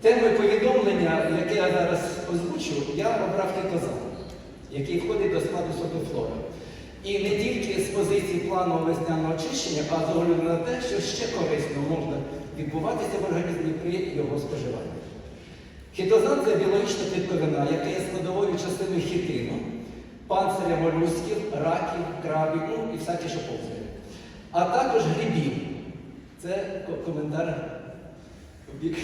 Темою повідомлення, яке я зараз озвучу, я обрав хітозан, який входить до складу сотофлори. І не тільки з позиції плану весняного очищення, а з огляду на те, що ще корисно можна відбуватися в організмі при його споживанні. Хітозан це біологічна клітковина, яка є складовою частиною хітину, панциря молюсків, раків, крабів, ну і всякі, що. А також грибів. Це коментар бік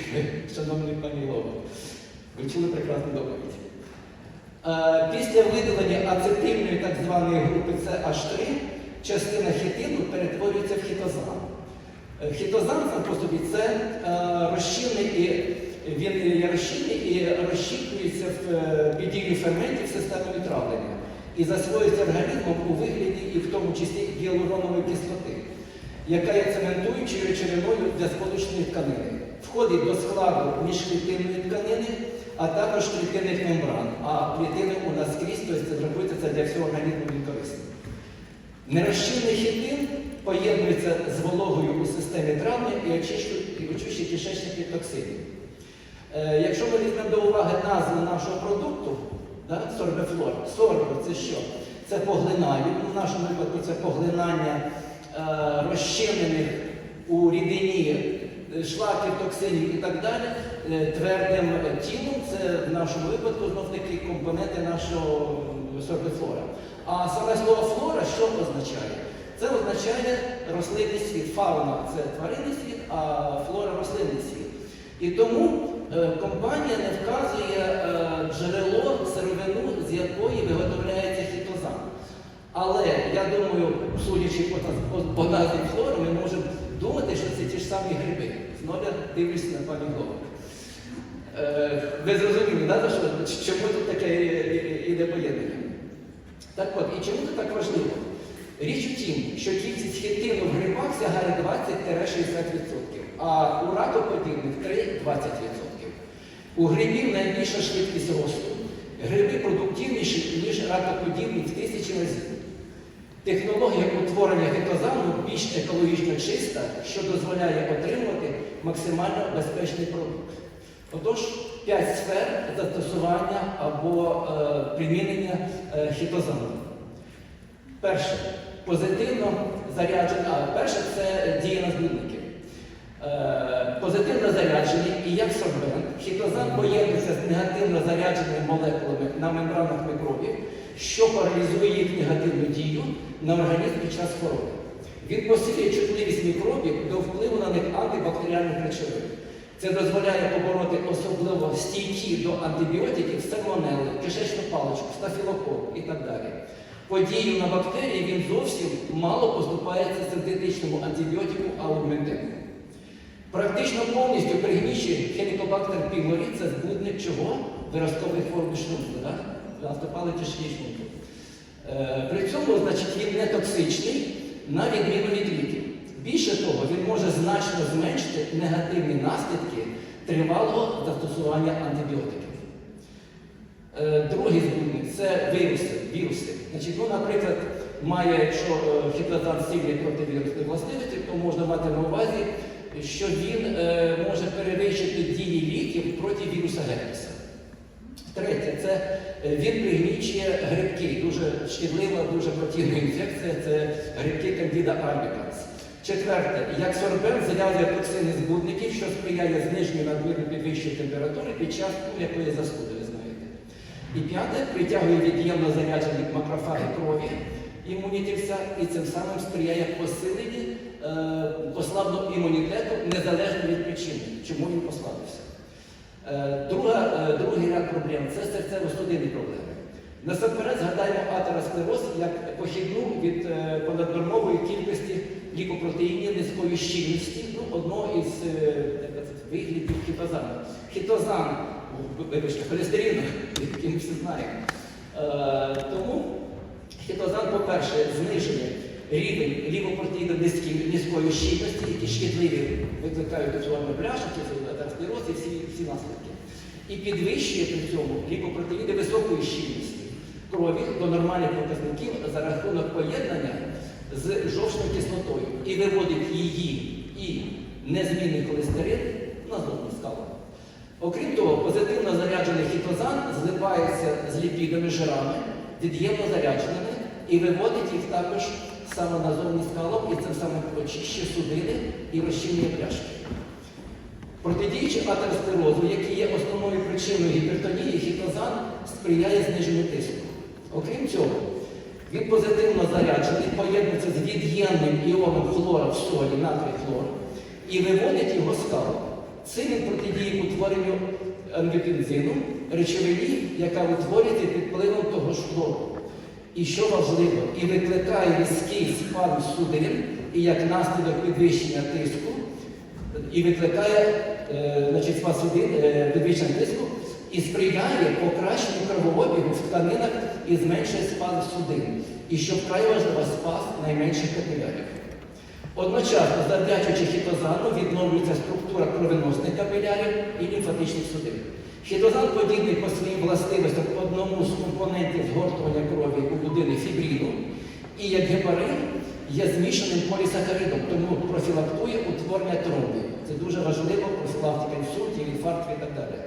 пані Лови. Ви чули прекрасну доповідь. Е, Після видалення ацетильної так званої групи CH3 частина хітину перетворюється в хітозан. Е, Хітозан сам по собі це е, розчинний і він є розчинний і розщіплюється в піділі ферментів системи травлення і засвоюється організмом у вигляді і в тому числі гіалуронової кислоти, яка є цементуючою речовиною для сполучної тканини. Входить до складу міжклітинної тканини, а також клітинних мембран. А клітини у нас скрізь, тобто це зробити це для всього організму він корисний. Нерозчинний хітин поєднується з вологою у системі травми і очищує, кишечник від токсинів. Е, якщо ми візьмемо до уваги назву нашого продукту, да, сорбефлор, сорбо це що? Це поглинання, ну, в нашому випадку це поглинання е, розчинених у рідині шлаків, токсинів і так далі е, твердим тілом, це в нашому випадку знов таки компоненти нашого м, сорбефлора. А саме слово флора що означає? Це означає рослинний світ. Фауна це тваринний світ, а флора рослинний світ. І тому е, компанія не вказує е, джерело, сировину, з якої виготовляється хітозан. Але я думаю, судячи по назві флори, ми можемо думати, що це ті ж самі гриби. Знову дивлюся на пані Голову. Е, ви зрозуміли, да, чому тут таке іде поєднання? Так от, і чому це так важливо? Річ у тім, що кількість хітину в грибах сягає 20-60%, а у ракоподібних 3-20%. У грибів найбільша швидкість росту. Гриби продуктивніші, ніж ракоподібні в тисячі разів. Технологія утворення гетозану більш екологічно чиста, що дозволяє отримати максимально безпечний продукт. Отож, п'ять сфер застосування або е, примінення е, хітозану. Перше, позитивно заряджений, а перше це дія на збудників. Е, позитивно заряджений і як сорбент, хітозан поєднується з негативно зарядженими молекулами на мембранах мікробів, що паралізує їх негативну дію на організм під час хвороби. Він посилює чутливість мікробів до впливу на них антибактеріальних речовин. Це дозволяє побороти особливо стійкі до антибіотиків сальмонели, кишечну паличку, стафілокок і так далі. Подію на бактерії він зовсім мало поступається синтетичному антибіотику аугментину. Практично повністю пригнічує хелікобактер пілорі, це збудник чого? Виразкових форм шлунку? Наступали тяжкі. Е, при цьому, значить, він не токсичний, на відміну від ліків. Більше того, він може значно зменшити негативні наслідки тривалого застосування антибіотиків. Е, Другий збудник це віруси. віруси. Значить, ну, наприклад, має, якщо е, хітозан сильні противірусні властивості, то можна мати на увазі, що він може перевищити дії ліків проти віруса герпеса. Третє, це е, він пригнічує грибки, дуже шкідлива, дуже противна інфекція, це грибки Candida albicans. Четверте, як сорбент зав'язує токсини збудників, що сприяє зниженню надмірно підвищої температури під час якої застуди, ви знаєте. І п'яте, притягує від'ємно заряджені макрофаги крові імунітивця і цим самим сприяє посиленні е, послабленню імунітету незалежно від причини, чому він послабився. Е, Друга, е, другий ряд проблем це серцево-судинні проблеми. Насамперед згадаємо атеросклероз як похідну від е, понаднормової кількості лікопротеїнів низької щільності, ну, одного із виглядів хітозану. Хітозан, вибачте, холестерин, який ми всі знаємо. Тому хітозан, по-перше, знижує рівень лікопротеїнів низької, щільності, які шкідливі викликають дозвольну пляшки, атеросклероз і всі, всі наслідки. І підвищує при цьому ліпопротеїди високої щільності крові до нормальних показників за рахунок поєднання з жовчною кислотою і виводить її і незмінний холестерин на зовні скалу. Окрім того, позитивно заряджений Хітозан злипається з ліпідами, жирами, від'ємно зарядженими і виводить їх також саме назовні скалом, і це саме очищує судини і розчинює пляшки. Протидіючи атеросклерозу, який є основною причиною гіпертонії, хітозан сприяє зниженню тиску. Окрім цього, він позитивно заряджений, поєднується з від'ємним іоном хлора в солі, натрій хлор, і виводить його з калу. Цим він протидіє утворенню ангіотензину, речовині, яка утворюється під впливом того ж хлору. І що важливо, і викликає різкий спад судин, і як наслідок підвищення тиску, і викликає е, значить, е, підвищення тиску, і сприяє покращенню кровообігу в тканинах і зменшує спад судин. І що вкрай важливо спад найменших капілярів. Одночасно, завдячуючи хітозану, відновлюється структура кровеносних капілярів і лімфатичних судин. Хітозан подібний по своїм властивостям одному з компонентів згортування крові у людини фібріну, і як гепарин є змішаним полісахаридом, тому профілактує утворення тромбів. Це дуже важливо, профілактика інсультів, інфарктів і так далі.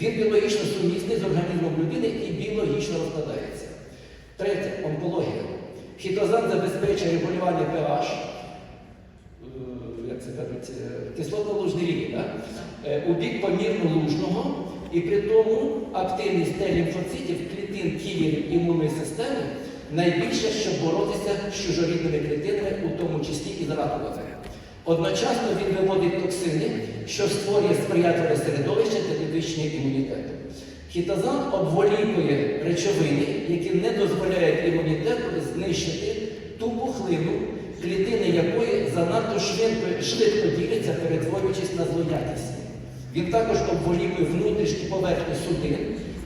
Він біологічно сумісний з організмом людини і біологічно розкладається. Третє онкологія. Хітозан забезпечує регулювання pH, е, як це кажуть, е, кислотно-лужний рівень, да? Е, у бік помірно лужного, і при тому активність Т-лімфоцитів, клітин кілерів імунної системи найбільше, щоб боротися з чужорідними клітинами, у тому числі і з. Одночасно він виводить токсини, що створює сприятливе середовище для підвищення імунітету. Хітозан обволікує речовини, які не дозволяють імунітету знищити ту пухлину, клітини якої занадто швидко, швидко діляться, перетворюючись на злоякісні. Він також обволікує внутрішні поверхні судин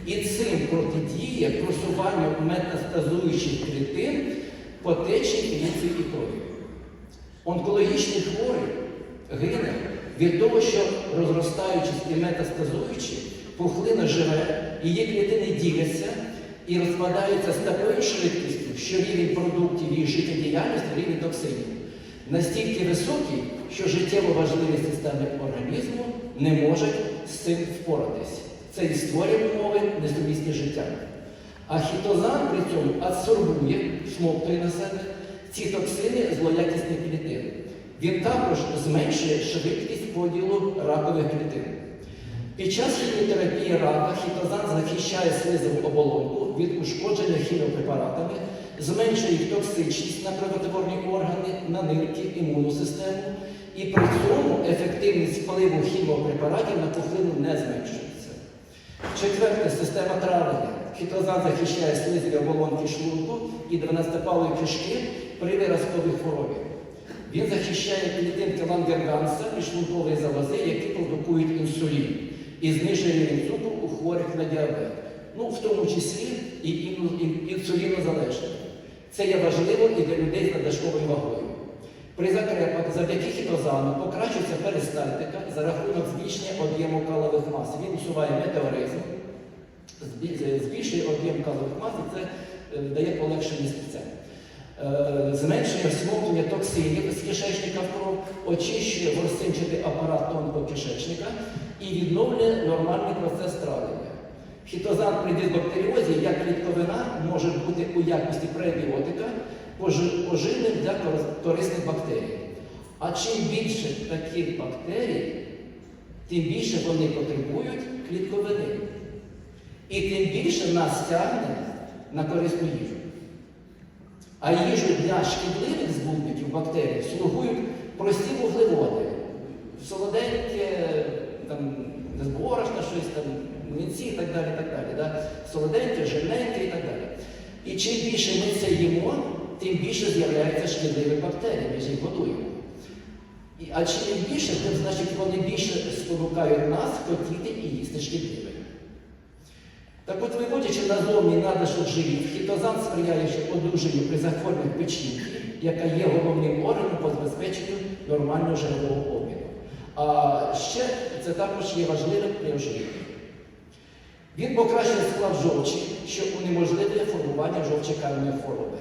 і цим протидіє просуванню метастазуючих клітин по течії клітці і крові. Онкологічний хворий гине від того, що розростаючись і метастазуючи, пухлина живе, її клітини діляться і розпадаються з такою швидкістю, що рівень продуктів її життєдіяльності, рівень токсинів настільки високий, що життєво важливі системи організму не можуть з цим впоратись. Це і створює умови несумісні життя. А хітозан при цьому адсорбує, смоктує на себе ці токсини злоякісних клітин. Він також зменшує швидкість поділу ракових клітин. Під час хіміотерапії рака хітозан захищає слизову оболонку від ушкодження хіміопрепаратами, зменшує їх токсичність на кровотворні органи, на нирки, імунну систему, і при цьому ефективність впливу хіміопрепаратів на пухлину не зменшується. Четверте система травлення. Хітозан захищає слизові оболонки шлунку і 12-палої кишки при виразковій хворобі. Він захищає клітинки лангерганса і шлункової залози, які продукують інсулін, і знижує рівень цукру у хворих на діабет, ну, в тому числі і ін- ін- інсулінозалежних. Це є важливо і для людей з надлишковою вагою. При закрепах завдяки хітозану покращується перистальтика за рахунок збільшення об'єму калових мас. Він усуває метеоризм, збільшує об'єм калових мас і це е, дає полегшення стільця. Е, Зменшує всмоктування токсинів з кишечника в кров, очищує ворсинчатий апарат тонкого кишечника і відновлює нормальний процес травлення. Хітозан при дисбактеріозі, як клітковина, може бути у якості пребіотика пожи- поживним для корисних бактерій. А чим більше таких бактерій, тим більше вони потребують клітковини. І тим більше нас тягне на корисну їжу. А їжу для шкідливих збудників бактерій слугують прості вуглеводи. Солоденьке, там, борошна щось, там, млинці і так далі. так далі да? Солоденьке, жирненьке і так далі. І чим більше ми це їмо, тим більше з'являється шкідливих бактерій, ми ж їх готуємо. І, а чим більше, тим значить вони більше спонукають нас хотіти і їсти шкідливе. Так от, виводячи назовні надлишок живіт, хітозан сприяє ще одужанню при захворюванні печінки, яка є головним органом по забезпеченню нормального жирового обміну. А ще це також є важливим при ожирінні. Він покращує склад жовчі, що унеможливлює формування жовчокам'яної хвороби.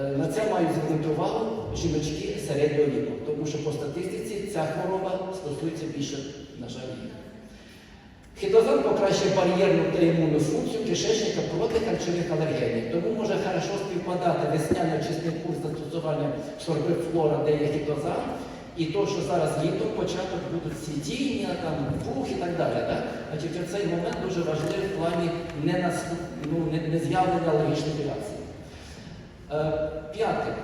Е, На це мають звернути увагу жіночки середнього віку, тому що по статистиці ця хвороба стосується більше, на жаль, їх. Хітозан покращує бар'єрну та імунну функцію кишечника проти харчових алергенів. Тому може хорошо співпадати весняно-очисний курс застосування сорбифлора, де є хітозан, і то, що зараз літом початок будуть сидіння, там, пух і так далі. Да? Значить, цей момент дуже важливий в плані не, наступ, ну, не, не з'явлення алергічних реакцій. Е, П'яте.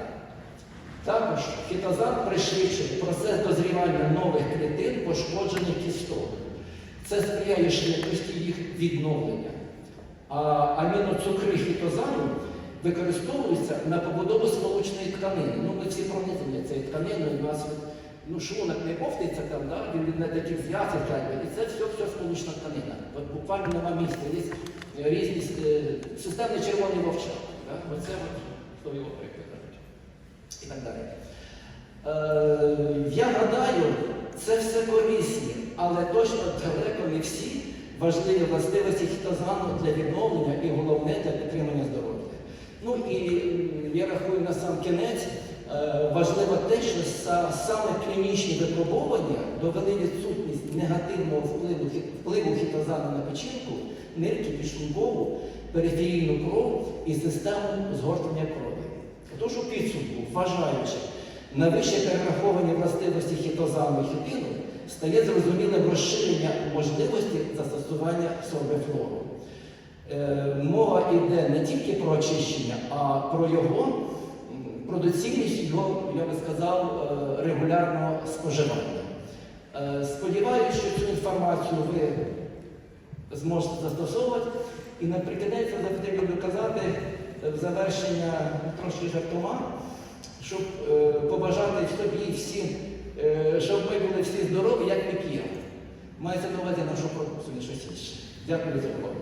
Також фітозан пришвидшує процес дозрівання нових клітин, пошкоджених кісток. Це сприяє швидкості їх відновлення. А аміноцукри фітозану використовуються на побудову сполучної тканини. Ну, ми всі пронизані цією тканиною, у нас ну, шлунок не повтиться там, да? він не таких зв'язок, і це все, все сполучна тканина. От буквально нема місця. Є різні е, системний червоний вовчак. Да? Оце хто його прикладає і так далі. Е, я гадаю, це все корисні, але точно далеко не всі важливі властивості хітозану для відновлення і головне для підтримання здоров'я. Ну і я рахую на сам кінець, е, важливо те, що саме клінічні випробування довели відсутність негативного впливу, впливу хітозану на печінку, нирки, підшлункову, периферійну кров і систему згортання крові. Тож у підсумку, вважаючи на вище перераховані властивості хітозану і хітину, стає зрозумілим розширення можливості застосування сорбифлору. Е, мова йде не тільки про очищення, а про його про доцільність його, я би сказав, е, регулярного споживання. Е, Сподіваюся, що цю інформацію ви зможете застосовувати. І наприкінець я завжди люблю казати е, в завершення трошки жартома, щоб побажати собі всім, щоб ми були всі здорові, як ми п'ємо. Мається на увазі нашу продукцію, щось інше. Дякую за увагу.